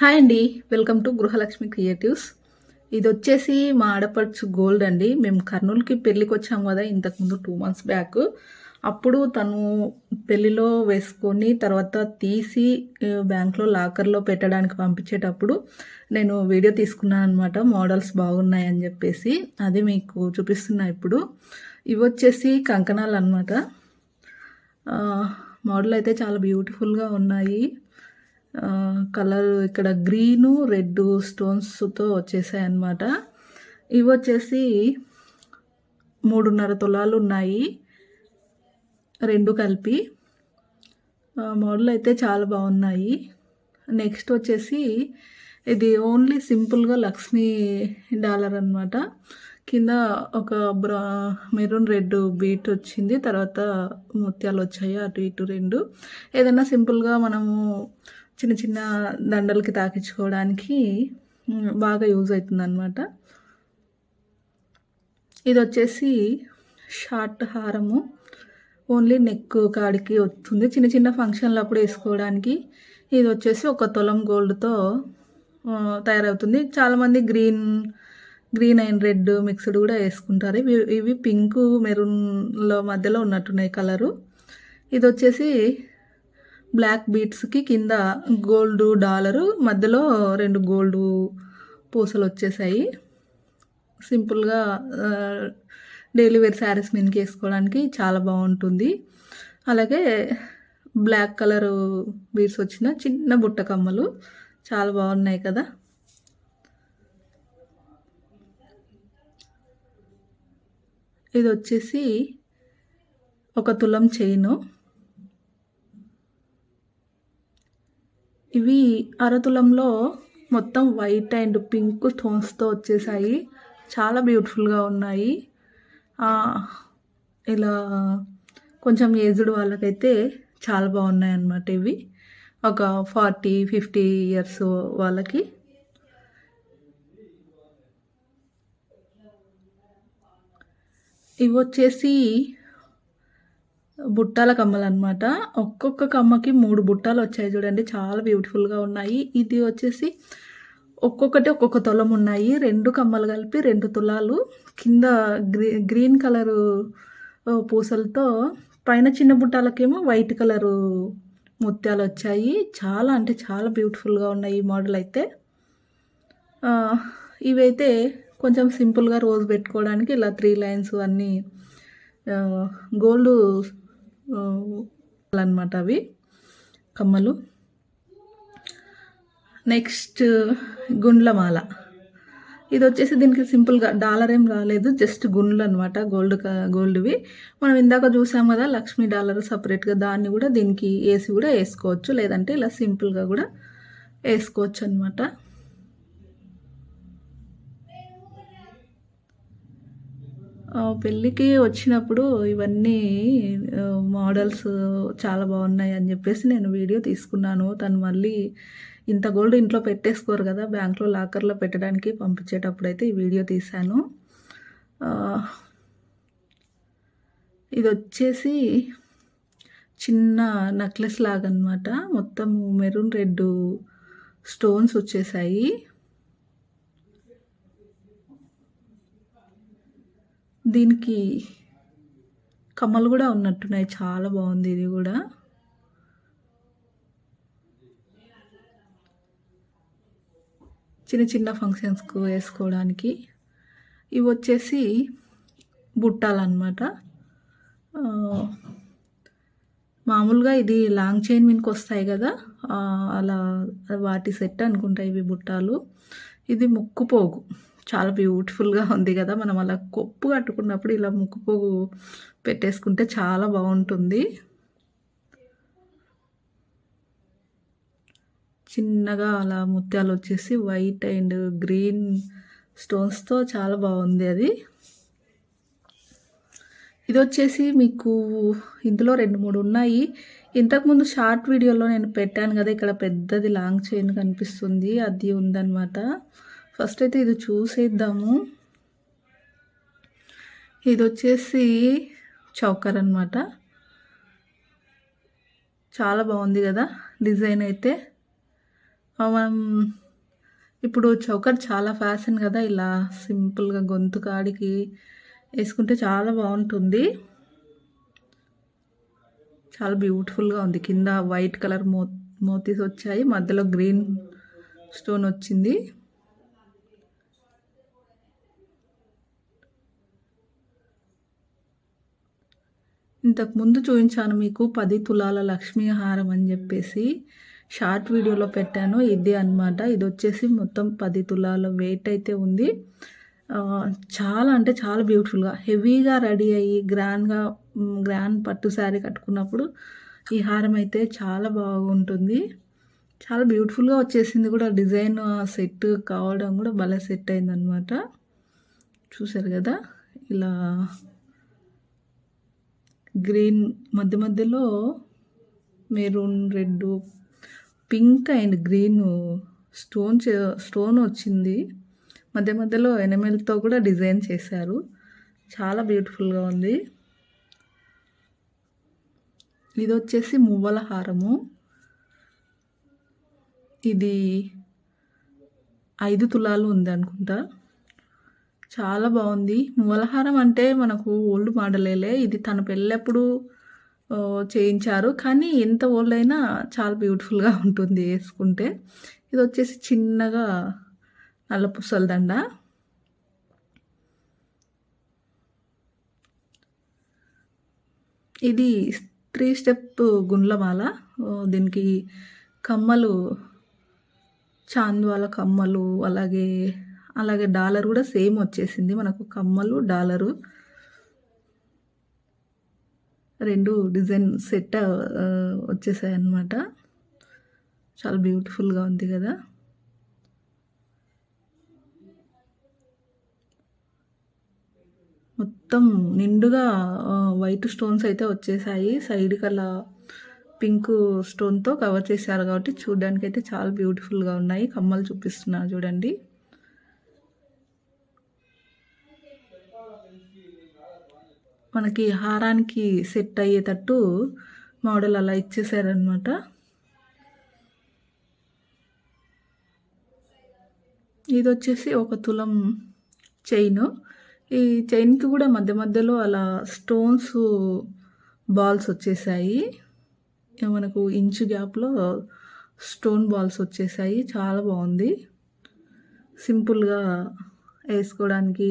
Hi అండి. Welcome to Gruhalakshmi creatives. ఇది వచ్చేసి మా ఆడపడుచు గోల్డ్ అండి. మేము కర్నూలుకి పెళ్ళికి వచ్చాము కదా ఇంతకుముందు టూ మంత్స్ బ్యాక్. అప్పుడు తను పెళ్ళిలో వేసుకొని తర్వాత తీసి బ్యాంక్లో లాకర్లో పెట్టడానికి పంపించేటప్పుడు నేను వీడియో తీసుకున్నాను అనమాట మోడల్స్ బాగున్నాయి అని చెప్పేసి. అది మీకు చూపిస్తున్నా ఇప్పుడు. ఇవి వచ్చేసి కంకణాలు అనమాట మోడల్ అయితే చాలా బ్యూటిఫుల్గా ఉన్నాయి. కలర్ ఇక్కడ గ్రీను రెడ్ స్టోన్స్తో వచ్చేసాయి అన్నమాట ఇవి వచ్చేసి మూడున్నర తులాలు ఉన్నాయి రెండు కలిపి. మోడల్ అయితే చాలా బాగున్నాయి. నెక్స్ట్ వచ్చేసి ఇది ఓన్లీ సింపుల్గా లక్ష్మీ డాలర్ అనమాట కింద ఒక బ్రా మెరూన్ రెడ్ బీట్ వచ్చింది తర్వాత ముత్యాలు వచ్చాయి అటు ఇటు రెండు. ఏదైనా సింపుల్గా మనము చిన్న చిన్న దండలకి తాకించుకోవడానికి బాగా యూజ్ అవుతుంది అనమాట ఇది వచ్చేసి షార్ట్ హారము. ఓన్లీ నెక్ కాడికి వస్తుంది. చిన్న చిన్న ఫంక్షన్లు అప్పుడు వేసుకోవడానికి ఇది వచ్చేసి ఒక తులం గోల్డ్తో తయారవుతుంది. చాలామంది green green and red mixed కూడా వేసుకుంటారు. ఇవి ఇవి పింక్ మెరూన్లో మధ్యలో ఉన్నట్టున్నాయి కలరు. ఇది వచ్చేసి బ్లాక్ బీట్స్కి కింద గోల్డ్ డాలరు మధ్యలో రెండు గోల్డ్ పూసలు వచ్చేసాయి. సింపుల్గా డైలీ వేర్ శారీస్ మీదకి వేసుకోవడానికి చాలా బాగుంటుంది. అలాగే బ్లాక్ కలర్ బీడ్స్ వచ్చిన చిన్న బుట్ట కమ్మలు చాలా బాగున్నాయి కదా. ఇది వచ్చేసి ఒక తులం చైను ఇవి అరతులంలో మొత్తం వైట్ అండ్ పింక్ స్టోన్స్తో వచ్చేసాయి. చాలా బ్యూటిఫుల్గా ఉన్నాయి. ఇలా కొంచెం ఏజ్డ్ వాళ్ళకైతే చాలా బాగున్నాయి అన్నమాట ఇవి. ఒక ఫార్టీ ఫిఫ్టీ ఇయర్స్ వాళ్ళకి. ఇవి వచ్చేసి బుట్టాల కమ్మలు అనమాట ఒక్కొక్క కమ్మకి మూడు బుట్టాలు వచ్చాయి చూడండి. చాలా బ్యూటిఫుల్గా ఉన్నాయి. ఇది వచ్చేసి ఒక్కొక్కటి ఒక్కొక్క తులం ఉన్నాయి. రెండు కమ్మలు కలిపి రెండు తులాలు. కింద గ్రీ గ్రీన్ కలరు పూసలతో పైన చిన్న బుట్టాలకేమో వైట్ కలరు ముత్యాలు వచ్చాయి. చాలా అంటే చాలా బ్యూటిఫుల్గా ఉన్నాయి ఈ మోడల్ అయితే. ఇవైతే కొంచెం సింపుల్గా రోజు పెట్టుకోవడానికి ఇలా త్రీ లైన్స్ అన్నీ గోల్డ్ అనమాట అవి. కమ్మలు. నెక్స్ట్ గుండ్లమాల. ఇది వచ్చేసి దీనికి సింపుల్గా డాలర్ ఏం రాలేదు జస్ట్ గుండ్లు అనమాట గోల్డ్ గోల్డ్వి. మనం ఇందాక చూసాం కదా లక్ష్మీ డాలర్ సపరేట్గా దాన్ని కూడా దీనికి వేసి కూడా వేసుకోవచ్చు లేదంటే ఇలా సింపుల్గా కూడా వేసుకోవచ్చు అనమాట పెళ్ళికి వచ్చినప్పుడు ఇవన్నీ మోడల్స్ చాలా బాగున్నాయి అని చెప్పేసి నేను వీడియో తీసుకున్నాను. తను మళ్ళీ ఇంత గోల్డ్ ఇంట్లో పెట్టేసుకోరు కదా బ్యాంక్లో లాకర్లో పెట్టడానికి పంపించేటప్పుడు అయితే ఈ వీడియో తీశాను. ఇది వచ్చేసి చిన్న నెక్లెస్ లాగా అనమాట మొత్తం మెరూన్ రెడ్ స్టోన్స్ వచ్చేసాయి. దీనికి కమ్మలు కూడా ఉన్నట్టున్నాయి. చాలా బాగుంది ఇది కూడా. చిన్న చిన్న ఫంక్షన్స్కు వేసుకోవడానికి. ఇవి వచ్చేసి బుట్టాలన్నమాట. మామూలుగా ఇది లాంగ్ చైన్ మీదకి వస్తాయి కదా. అలా వాటి సెట్ అనుకుంటా ఇవి బుట్టాలు. ఇది ముక్కుపోగు చాలా బ్యూటిఫుల్గా ఉంది కదా. మనం అలా కొప్పు కట్టుకున్నప్పుడు ఇలా ముక్కుపోగు పెట్టేసుకుంటే చాలా బాగుంటుంది. చిన్నగా అలా ముత్యాలు వచ్చేసి వైట్ అండ్ గ్రీన్ స్టోన్స్తో చాలా బాగుంది అది. ఇది వచ్చేసి మీకు ఇందులో రెండు మూడు ఉన్నాయి. ఇంతకుముందు షార్ట్ వీడియోలో నేను పెట్టాను కదా ఇక్కడ పెద్దది లాంగ్ చైన్ కనిపిస్తుంది అది ఉందన్నమాట. ఫస్ట్ అయితే ఇది చూసేద్దాము. ఇది వచ్చేసి చౌకర్ అనమాట చాలా బాగుంది కదా డిజైన్ అయితే. మనం ఇప్పుడు చౌకర్ చాలా ఫ్యాషన్ కదా ఇలా సింపుల్గా గొంతు కాడికి వేసుకుంటే చాలా బాగుంటుంది. చాలా బ్యూటిఫుల్గా ఉంది. కింద వైట్ కలర్ మో మోతీస్ వచ్చాయి మధ్యలో గ్రీన్ స్టోన్ వచ్చింది. ఇంతకు ముందు చూపించాను మీకు పది తులాల లక్ష్మీ హారం అని చెప్పేసి షార్ట్ వీడియోలో పెట్టాను. ఇది అనమాట ఇది వచ్చేసి మొత్తం పది తులాల వెయిట్ అయితే ఉంది. చాలా అంటే చాలా బ్యూటిఫుల్గా హెవీగా రెడీ అయ్యి గ్రాండ్గా గ్రాండ్ పట్టు శారీ కట్టుకున్నప్పుడు ఈ హారం అయితే చాలా బాగుంటుంది. చాలా బ్యూటిఫుల్గా వచ్చేసింది కూడా. డిజైన్ సెట్ కావడం కూడా భలే సెట్ అయిందనమాట చూసారు కదా? ఇలా గ్రీన్ మధ్య మధ్యలో maroon red pink and green stone stone వచ్చింది. మధ్య మధ్యలో ఎనమెల్తో కూడా డిజైన్ చేశారు. చాలా బ్యూటిఫుల్గా ఉంది. ఇది వచ్చేసి మువ్వల హారము. ఇది ఐదు తులాలు ఉంది అనుకుంటా. చాలా బాగుంది. మూలహారం అంటే మనకు ఓల్డ్ మోడలేలే. ఇది తన పెళ్ళప్పుడు చేయించారు. కానీ ఎంత ఓల్డ్ అయినా చాలా బ్యూటిఫుల్గా ఉంటుంది వేసుకుంటే. ఇది వచ్చేసి చిన్నగా నల్ల పుసల దండ. ఇది త్రీ స్టెప్ గుండ్లమాల. దీనికి కమ్మలు చాంద్వాల కమ్మలు అలాగే అలాగే డాలర్ కూడా సేమ్ వచ్చేసింది. మనకు కమ్మలు డాలరు రెండు డిజైన్ సెట్ వచ్చేసాయి అన్నమాట చాలా బ్యూటిఫుల్గా ఉంది కదా. మొత్తం నిండుగా వైట్ స్టోన్స్ అయితే వచ్చేసాయి. సైడ్కి అలా పింక్ స్టోన్తో కవర్ చేశారు కాబట్టి చూడడానికి అయితే చాలా బ్యూటిఫుల్గా ఉన్నాయి. కమ్మలు చూపిస్తున్నారు చూడండి. మనకి హారానికి సెట్ అయ్యేటట్టు మోడల్ అలా ఇచ్చేసారనమాట ఇది వచ్చేసి ఒక తులం చైన్. ఈ చైన్కి కూడా మధ్య మధ్యలో అలా స్టోన్స్ బాల్స్ వచ్చేసాయి. మనకు ఇంచు గ్యాప్లో స్టోన్ బాల్స్ వచ్చేసాయి. చాలా బాగుంది. సింపుల్గా వేసుకోవడానికి